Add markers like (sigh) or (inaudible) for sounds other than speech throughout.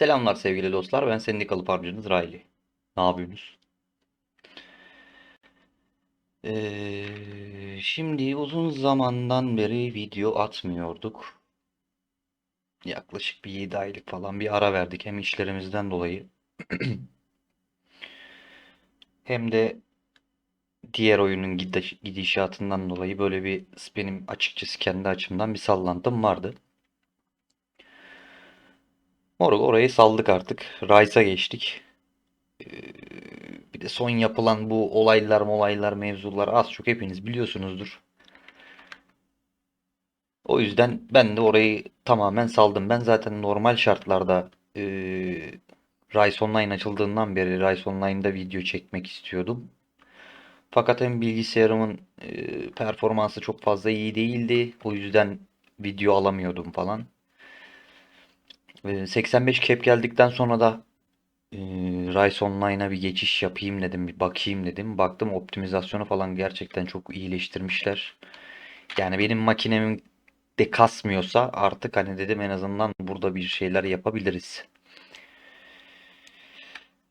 Selamlar sevgili dostlar. Ben Sendikalı Parcınız Riley. Ne yapıyorsunuz? Ee, şimdi uzun zamandan beri video atmıyorduk. Yaklaşık bir 7 aylık falan bir ara verdik. Hem işlerimizden dolayı (clears throat) hem de diğer oyunun gidiş- gidişatından dolayı böyle bir benim açıkçası kendi açımdan bir sallantım vardı. Moruk orayı saldık artık. Rice'a geçtik. Ee, bir de son yapılan bu olaylar molaylar mevzular az çok hepiniz biliyorsunuzdur. O yüzden ben de orayı tamamen saldım. Ben zaten normal şartlarda e, Rise Online açıldığından beri Rise Online'da video çekmek istiyordum. Fakat hem bilgisayarımın e, performansı çok fazla iyi değildi. O yüzden video alamıyordum falan. Ee, 85 cap geldikten sonra da e, Rise Online'a bir geçiş yapayım dedim, bir bakayım dedim. Baktım optimizasyonu falan gerçekten çok iyileştirmişler. Yani benim makinemin de kasmıyorsa artık hani dedim en azından burada bir şeyler yapabiliriz.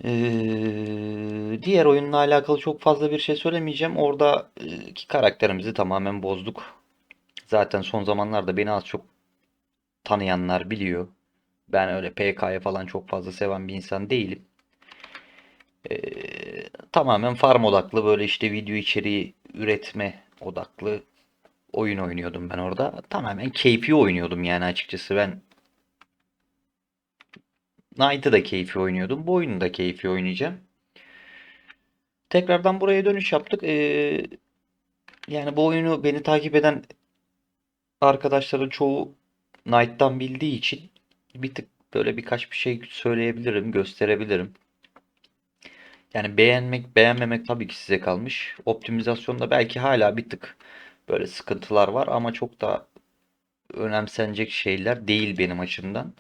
Ee, diğer oyunla alakalı çok fazla bir şey söylemeyeceğim. Oradaki karakterimizi tamamen bozduk. Zaten son zamanlarda beni az çok tanıyanlar biliyor. Ben öyle PK'ya falan çok fazla seven bir insan değilim. Ee, tamamen farm odaklı böyle işte video içeriği üretme odaklı oyun oynuyordum ben orada. Tamamen keyfi oynuyordum yani açıkçası ben Knight'ı da keyfi oynuyordum. Bu oyunu da keyfi oynayacağım. Tekrardan buraya dönüş yaptık. Ee, yani bu oyunu beni takip eden arkadaşların çoğu Knight'tan bildiği için bir tık böyle birkaç bir şey söyleyebilirim, gösterebilirim. Yani beğenmek, beğenmemek tabii ki size kalmış. Optimizasyonda belki hala bir tık böyle sıkıntılar var ama çok da önemsenecek şeyler değil benim açımdan.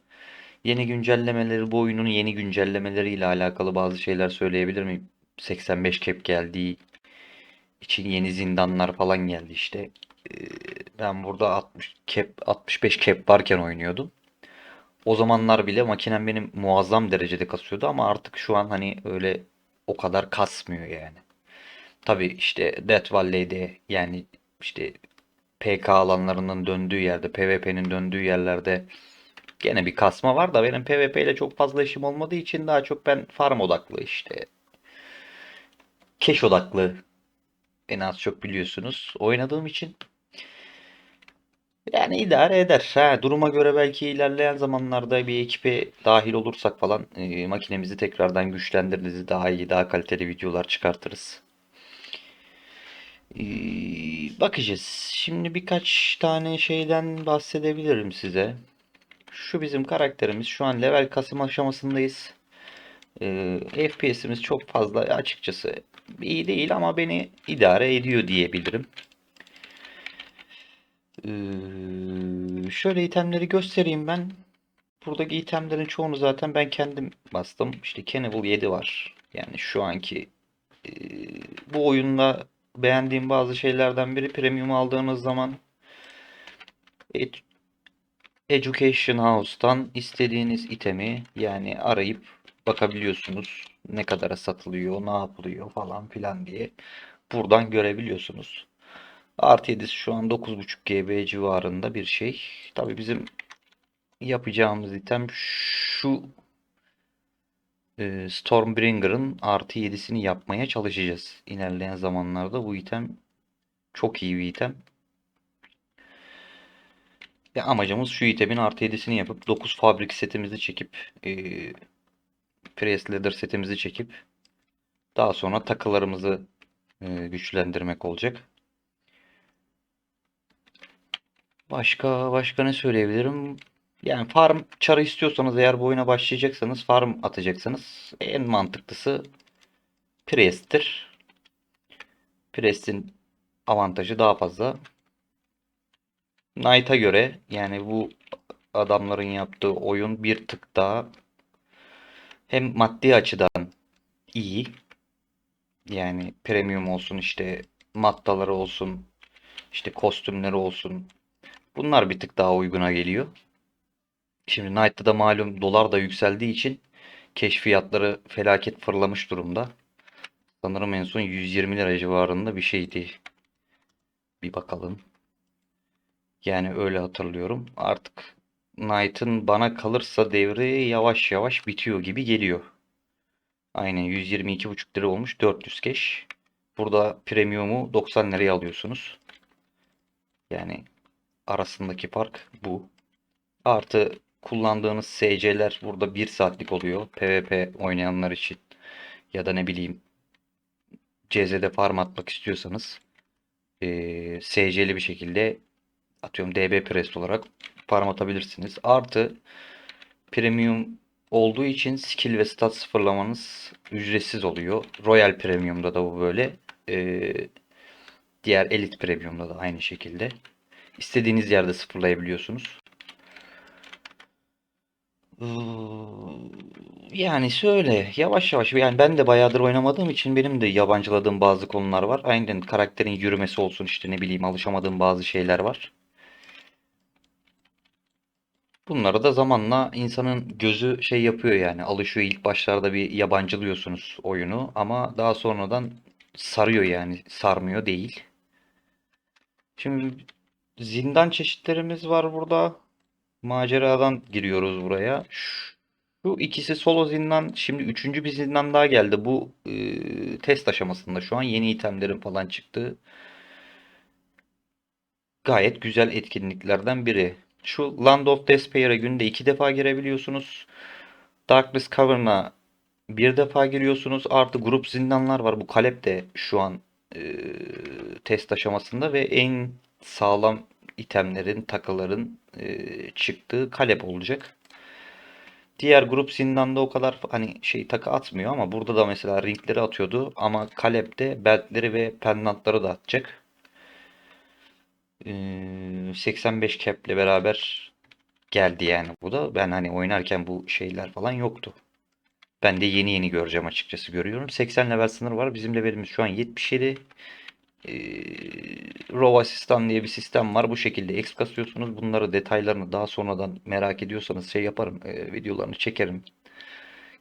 Yeni güncellemeleri, bu oyunun yeni güncellemeleriyle alakalı bazı şeyler söyleyebilir miyim? 85 cap geldiği için yeni zindanlar falan geldi işte. Ee, Ben burada 60 cap, 65 cap varken oynuyordum. O zamanlar bile makinem benim muazzam derecede kasıyordu ama artık şu an hani öyle o kadar kasmıyor yani. Tabii işte Death Valley'de yani işte PK alanlarının döndüğü yerde, PvP'nin döndüğü yerlerde gene bir kasma var da benim PvP ile çok fazla işim olmadığı için daha çok ben farm odaklı işte cash odaklı en az çok biliyorsunuz oynadığım için yani idare eder. Ha, duruma göre belki ilerleyen zamanlarda bir ekibe dahil olursak falan e, makinemizi tekrardan güçlendiririz. Daha iyi, daha kaliteli videolar çıkartırız. Ee, bakacağız. Şimdi birkaç tane şeyden bahsedebilirim size. Şu bizim karakterimiz. Şu an level kasım aşamasındayız. Ee, FPS'imiz çok fazla açıkçası iyi değil ama beni idare ediyor diyebilirim. Ee, şöyle itemleri göstereyim ben. Buradaki itemlerin çoğunu zaten ben kendim bastım. İşte Cannibal 7 var. Yani şu anki e, bu oyunda beğendiğim bazı şeylerden biri premium aldığınız zaman Ed- Education House'tan istediğiniz itemi yani arayıp bakabiliyorsunuz. Ne kadara satılıyor, ne yapılıyor falan filan diye buradan görebiliyorsunuz. Artı 7'si şu an 9.5 GB civarında bir şey. Tabii bizim yapacağımız item şu e, Stormbringer'ın artı 7'sini yapmaya çalışacağız. İlerleyen zamanlarda bu item çok iyi bir item. Ya amacımız şu itemin artı 7'sini yapıp 9 fabrik setimizi çekip e, Press Leather setimizi çekip daha sonra takılarımızı e, güçlendirmek olacak. Başka başka ne söyleyebilirim? Yani farm çarı istiyorsanız eğer bu oyuna başlayacaksanız farm atacaksınız. En mantıklısı Priest'tir. Priest'in avantajı daha fazla. Knight'a göre yani bu adamların yaptığı oyun bir tık daha hem maddi açıdan iyi. Yani premium olsun işte maddaları olsun işte kostümleri olsun. Bunlar bir tık daha uyguna geliyor. Şimdi Knight'ta da malum dolar da yükseldiği için keş fiyatları felaket fırlamış durumda. Sanırım en son 120 lira civarında bir şeydi. Bir bakalım. Yani öyle hatırlıyorum. Artık Knight'ın bana kalırsa devri yavaş yavaş bitiyor gibi geliyor. Aynen 122,5 lira olmuş 400 keş. Burada premium'u 90 liraya alıyorsunuz. Yani arasındaki fark bu. Artı kullandığınız SC'ler burada 1 saatlik oluyor. PvP oynayanlar için. Ya da ne bileyim CZ'de farm atmak istiyorsanız eee SC'li bir şekilde atıyorum DB Prest olarak farm atabilirsiniz. Artı premium olduğu için skill ve stat sıfırlamanız ücretsiz oluyor. Royal Premium'da da bu böyle. Eee, diğer Elite Premium'da da aynı şekilde. İstediğiniz yerde sıfırlayabiliyorsunuz. Yani şöyle yavaş yavaş yani ben de bayağıdır oynamadığım için benim de yabancıladığım bazı konular var. Aynen karakterin yürümesi olsun işte ne bileyim alışamadığım bazı şeyler var. Bunları da zamanla insanın gözü şey yapıyor yani alışıyor ilk başlarda bir yabancılıyorsunuz oyunu ama daha sonradan sarıyor yani sarmıyor değil. Şimdi zindan çeşitlerimiz var burada. Maceradan giriyoruz buraya. Şu ikisi solo zindan. Şimdi üçüncü bir zindan daha geldi. Bu e, test aşamasında şu an yeni itemlerin falan çıktığı gayet güzel etkinliklerden biri. Şu Land of Despair'e günde iki defa girebiliyorsunuz. Darkness Cavern'a bir defa giriyorsunuz. Artı grup zindanlar var. Bu Kalep de şu an e, test aşamasında ve en sağlam itemlerin, takıların e, çıktığı Kalep olacak. Diğer grup zindanda o kadar hani şey takı atmıyor ama burada da mesela ringleri atıyordu ama Kalep'te beltleri ve pendantları da atacak. Ee, 85 cap'le beraber geldi yani bu da. Ben hani oynarken bu şeyler falan yoktu. Ben de yeni yeni göreceğim açıkçası görüyorum. 80 level sınır var. Bizim levelimiz şu an 77. Ee, Row Asistan diye bir sistem var. Bu şekilde exp kasıyorsunuz. Bunları detaylarını daha sonradan merak ediyorsanız şey yaparım. e, videolarını çekerim.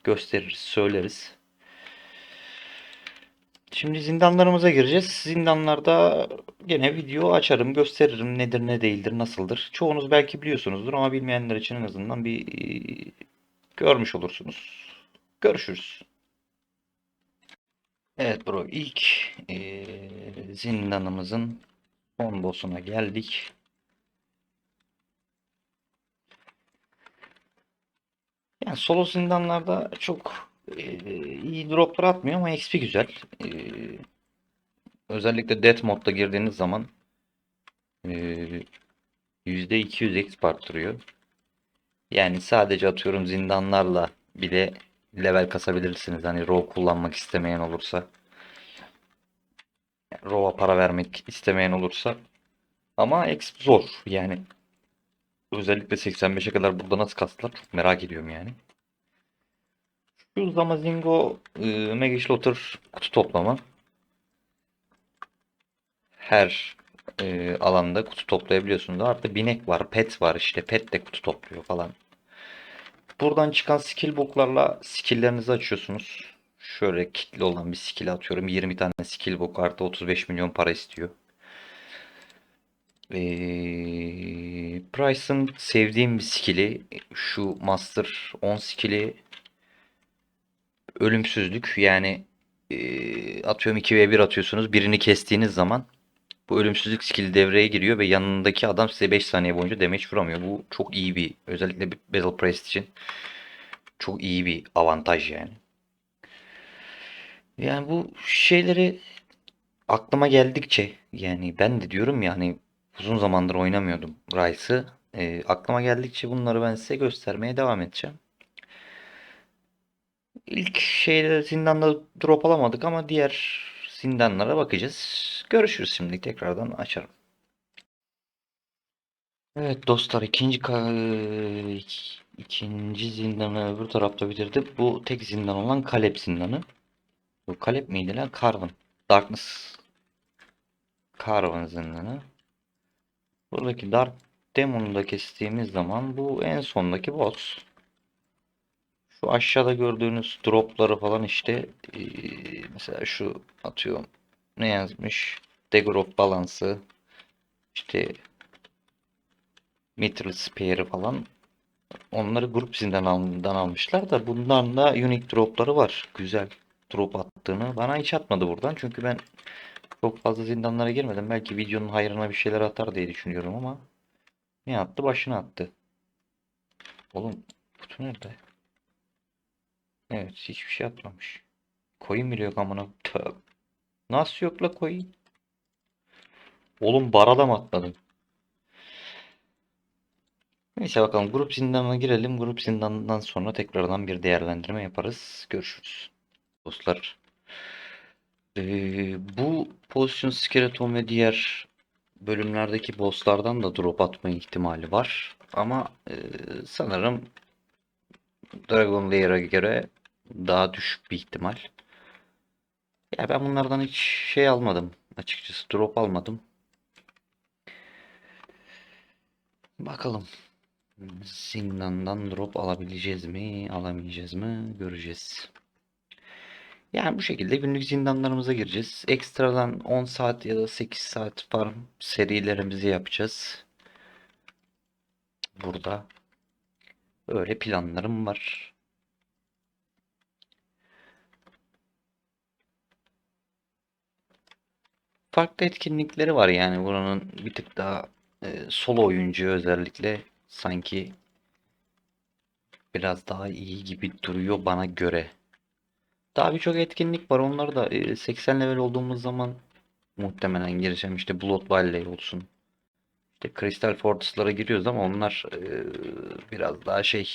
Gösteririz, söyleriz. Şimdi zindanlarımıza gireceğiz. Zindanlarda gene video açarım, gösteririm nedir, ne değildir, nasıldır. Çoğunuz belki biliyorsunuzdur ama bilmeyenler için en azından bir e, görmüş olursunuz. Görüşürüz. Evet bro ilk e, zindanımızın son boss'una geldik. Yani solo zindanlarda çok e, iyi droplar atmıyor ama XP güzel. E, özellikle Death modda girdiğiniz zaman e, %200 XP arttırıyor. Yani sadece atıyorum zindanlarla bile level kasabilirsiniz. Hani Raw kullanmak istemeyen olursa. Raw'a para vermek istemeyen olursa. Ama exp zor yani. Özellikle 85'e kadar burada nasıl kastılar merak ediyorum yani. Şu Zamazingo e, Mega Slaughter kutu toplama. Her e, alanda kutu toplayabiliyorsunuz. Artı binek var, pet var işte. Pet de kutu topluyor falan. Buradan çıkan skill book'larla skill'lerinizi açıyorsunuz. Şöyle kitli olan bir skill atıyorum. 20 tane skill book artı 35 milyon para istiyor. Ee, Price'ın sevdiğim bir skill'i şu Master 10 skill'i ölümsüzlük yani e, atıyorum 2v1 atıyorsunuz birini kestiğiniz zaman bu ölümsüzlük skill'i devreye giriyor ve yanındaki adam size 5 saniye boyunca damage vuramıyor. Bu çok iyi bir özellikle Battle Priest için çok iyi bir avantaj yani. Yani bu şeyleri aklıma geldikçe yani ben de diyorum ya hani uzun zamandır oynamıyordum Rice'ı. E, aklıma geldikçe bunları ben size göstermeye devam edeceğim. İlk şeyde zindanda drop alamadık ama diğer zindanlara bakacağız. Görüşürüz şimdi tekrardan açarım. Evet dostlar ikinci ikinci zindanı öbür tarafta bitirdik. Bu tek zindan olan Kalep zindanı. Bu Kalep miydi lan? Carven. Darkness. Carven zindanı. Buradaki Dark Demon'u da kestiğimiz zaman bu en sondaki boss. Şu aşağıda gördüğünüz dropları falan işte eee, mesela şu atıyorum ne yazmış? Degrop balansı işte Mithril Spear'ı falan onları grup zindanından almışlar da bundan da unique dropları var. Güzel drop attığını. Bana hiç atmadı buradan çünkü ben çok fazla zindanlara girmedim. Belki videonun hayrına bir şeyler atar diye düşünüyorum ama ne attı? Başına attı. Oğlum kutu nerede? Evet hiçbir şey atmamış. Coin bile yok amına. Nasıl yok la coin? Oğlum bara da mı atmadın? Neyse bakalım grup zindanına girelim. Grup zindanından sonra tekrardan bir değerlendirme yaparız. Görüşürüz. Dostlar. Ee, bu pozisyon skeleton ve diğer bölümlerdeki bosslardan da drop atma ihtimali var. Ama e, sanırım Dragon Layer'a göre daha düşük bir ihtimal. Ya ben bunlardan hiç şey almadım. Açıkçası drop almadım. Bakalım. Zindandan drop alabileceğiz mi, alamayacağız mı göreceğiz. Yani bu şekilde günlük zindanlarımıza gireceğiz. Ekstradan 10 saat ya da 8 saat farm serilerimizi yapacağız. Burada. Öyle planlarım var. Farklı etkinlikleri var yani buranın bir tık daha e, solo oyuncu özellikle sanki biraz daha iyi gibi duruyor bana göre. Daha birçok etkinlik var. Onları da e, 80 level olduğumuz zaman muhtemelen gireceğim. İşte Blood Valley olsun. İşte Crystal Fortress'lara giriyoruz ama onlar e, biraz daha şey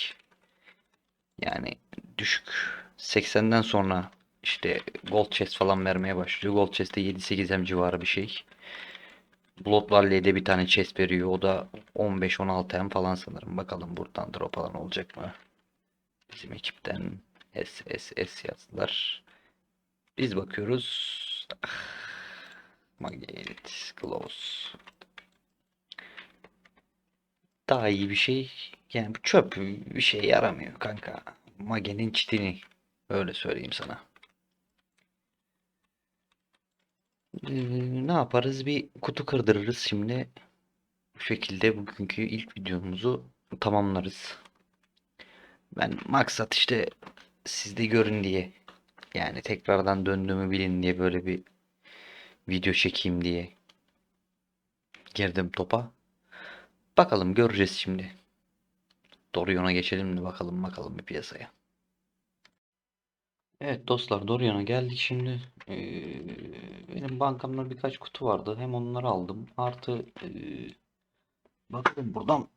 yani düşük. 80'den sonra işte Gold Chest falan vermeye başlıyor. Gold Chest'te 7-8M civarı bir şey. Blood Valley'de bir tane chest veriyor. O da 15-16M falan sanırım. Bakalım buradan drop alan olacak mı? Bizim ekipten S yazdılar. Biz bakıyoruz. Ah, Magnet Gloves. Daha iyi bir şey. Yani bu çöp bir şey yaramıyor kanka. Magenin çitini. Öyle söyleyeyim sana. Ne yaparız? Bir kutu kırdırırız şimdi. Bu şekilde bugünkü ilk videomuzu tamamlarız. Ben maksat işte siz de görün diye. Yani tekrardan döndüğümü bilin diye böyle bir video çekeyim diye girdim topa. Bakalım göreceğiz şimdi. Dorion'a geçelim mi bakalım bakalım bir piyasaya. Evet dostlar Dorion'a geldik şimdi. Ee, benim bankamda birkaç kutu vardı. Hem onları aldım. Artı ee, bakalım buradan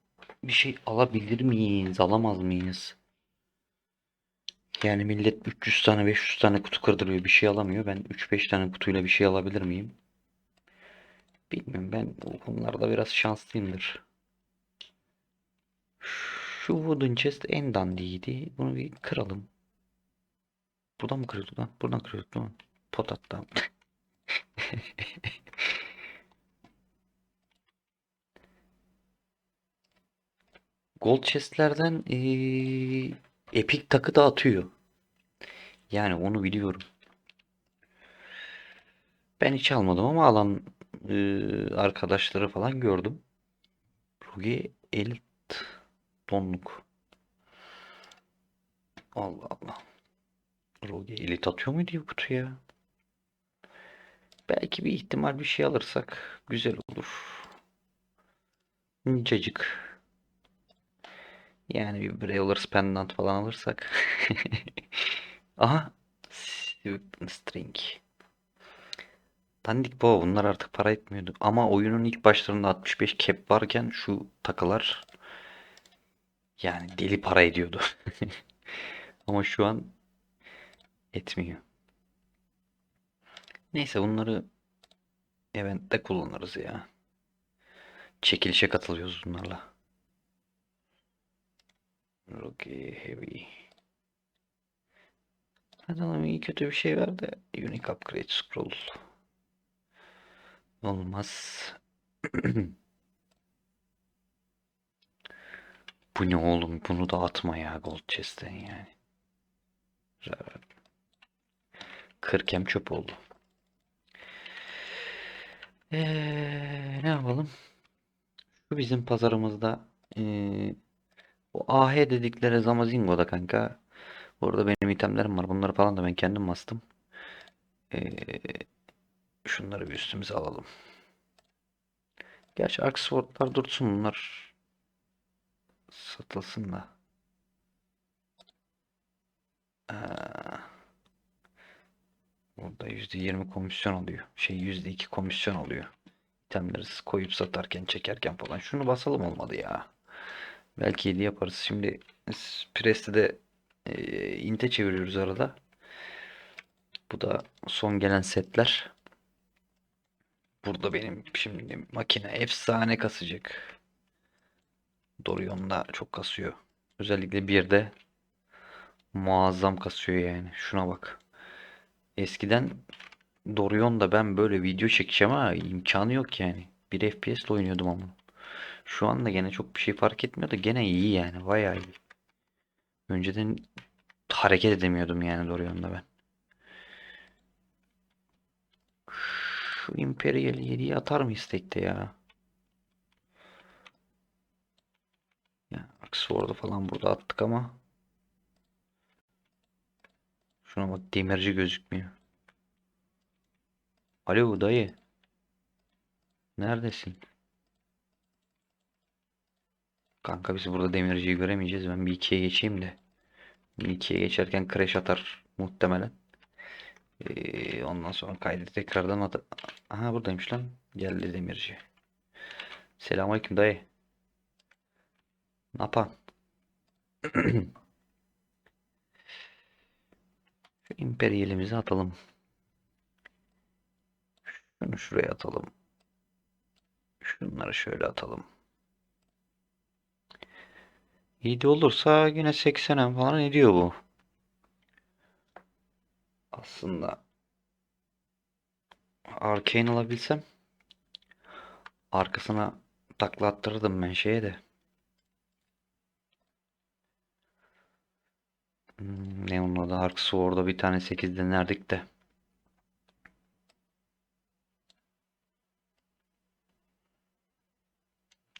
bir şey alabilir miyiz? Alamaz mıyız? Yani millet 300 tane 500 tane kutu kırdırıyor bir şey alamıyor. Ben 3-5 tane kutuyla bir şey alabilir miyim? Bilmiyorum ben bu konularda biraz şanslıyımdır. Şu wooden chest en dandiydi. Bunu bir kıralım. Buradan mı kırıyorduk lan? Buradan kırıyorduk mi? Pot hatta. (laughs) Gold chest'lerden eee, epic takı da atıyor. Yani onu biliyorum. Ben hiç almadım ama alan eee, arkadaşları falan gördüm. Rugi Elit donluk. Allah Allah. Rogue elit atıyor muydu bu kutuya? Belki bir ihtimal bir şey alırsak güzel olur. İncecik. Yani bir Brawlers pendant falan alırsak. (laughs) Aha. String. Dandik bu. Bunlar artık para etmiyordu. Ama oyunun ilk başlarında 65 cap varken şu takılar yani deli para ediyordu. (laughs) Ama şu an etmiyor. Neyse bunları eventte kullanırız ya. Çekilişe katılıyoruz bunlarla. Rocky Heavy. Hadi oğlum iyi kötü bir şey ver de Unique Upgrade Scroll. Olmaz. (clears throat) Bu ne oğlum? Bunu da atma ya Gold Chest'ten yani. Güzel. Kırkem çöp oldu. Eee, ne yapalım? Şu bizim pazarımızda eee o AH dedikleri Zamazingo'da kanka. Orada benim itemlerim var. Bunları falan da ben kendim bastım. Eee, şunları bir üstümüze alalım. Gerçi Aksword'lar dursun bunlar. Satılsın da. Aa, burada %20 komisyon oluyor. Şey %2 komisyon oluyor. İtemleri koyup satarken çekerken falan. Şunu basalım olmadı ya. Belki 7 yaparız. Şimdi Preste de e, inte çeviriyoruz arada. Bu da son gelen setler. Burada benim şimdi makine efsane kasacak. Dorion'da çok kasıyor. Özellikle bir de muazzam kasıyor yani. Şuna bak. Eskiden Dorion'da ben böyle video çekeceğim ama imkanı yok yani. Bir FPS ile oynuyordum ama. Şu anda gene çok bir şey fark etmiyor da gene iyi yani. Bayağı iyi. Önceden hareket edemiyordum yani Dorion'da ben. Şu Imperial 7'yi atar mı istekte ya? Ya Oxford'u falan burada attık ama şuna bak demirci gözükmüyor. Alo dayı. Neredesin? Kanka biz burada demirciyi göremeyeceğiz. Ben bir ikiye geçeyim de. Bir ikiye geçerken crash atar muhtemelen. Ee, ondan sonra kaydı tekrardan at. Aha buradaymış lan. Geldi demirci. Selamünaleyküm dayı. Ne yapan? (clears throat) Şu imperialimizi atalım. Şunu şuraya atalım. Şunları şöyle atalım. 7 olursa yine 80'e falan ediyor bu. Aslında Arcane alabilsem arkasına takla attırırdım ben şeye de. Hmm, ne onun adı? Ark Sword'da bir tane 8 denerdik de.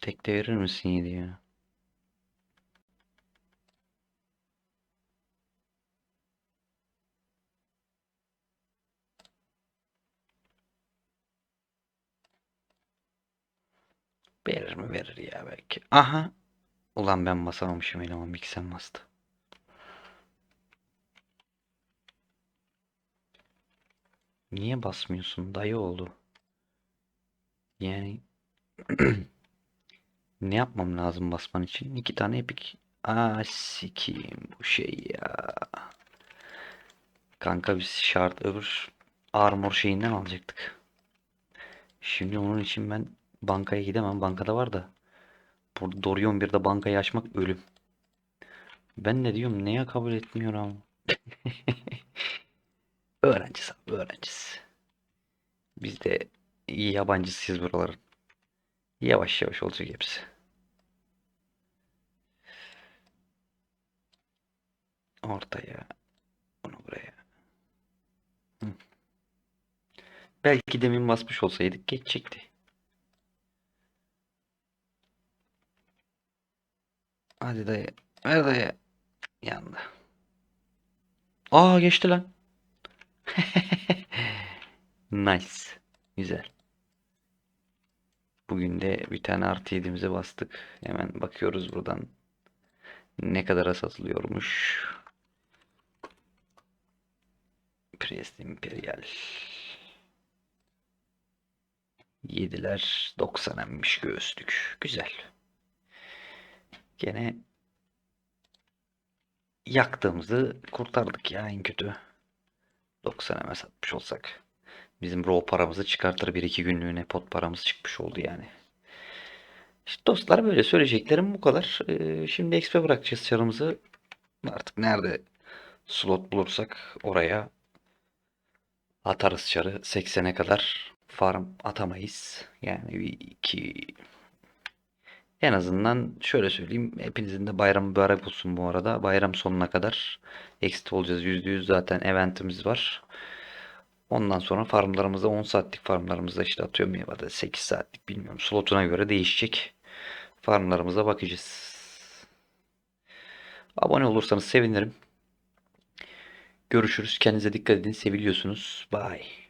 Tek de verir misin 7 ya? Verir mi? Verir ya belki. Aha. Ulan ben basamamışım eleman sen bastı. Niye basmıyorsun dayı oğlu? Yani (clears throat) ne yapmam lazım basman için? İki tane epik. Aa sikiyim bu şey ya. Kanka biz şart öbür armor şeyinden alacaktık. Şimdi onun için ben bankaya gidemem. Bankada var da. Burada Dorion bir de bankayı açmak ölüm. Ben ne diyorum neye kabul etmiyorum. (laughs) Öğrenciz abi öğrenciz. Biz de yabancısıyız buraların. Yavaş yavaş olacak hepsi. Ortaya. Bunu buraya. Hı. Belki demin basmış olsaydık geçecekti. Hadi dayı. Ver dayı. Yandı. Aa geçti lan. (laughs) Nice. Güzel. Bugün de bir tane artı yediğimize bastık. Hemen bakıyoruz buradan. Ne kadara satılıyormuş. Priest Imperial. 7'ler 90 emmiş göğüslük. Güzel. Gene yaktığımızı kurtardık ya en kötü. 90 eme satmış olsak. Bizim raw paramızı çıkartır bir iki günlüğüne pot paramız çıkmış oldu yani. İşte dostlar böyle söyleyeceklerim bu kadar. Ee, şimdi XP bırakacağız çarımızı. Artık nerede slot bulursak oraya atarız çarı. 80'e kadar farm atamayız. Yani bir iki En azından şöyle söyleyeyim. Hepinizin de bayramı mübarek olsun bu arada. Bayram sonuna kadar exit olacağız. %100 zaten eventimiz var. Ondan sonra farmlarımızda 10 saatlik farmlarımızda işte atıyorum ya da 8 saatlik bilmiyorum. Slotuna göre değişecek. Farmlarımıza bakacağız. Abone olursanız sevinirim. Görüşürüz. Kendinize dikkat edin. Seviliyorsunuz. Bye.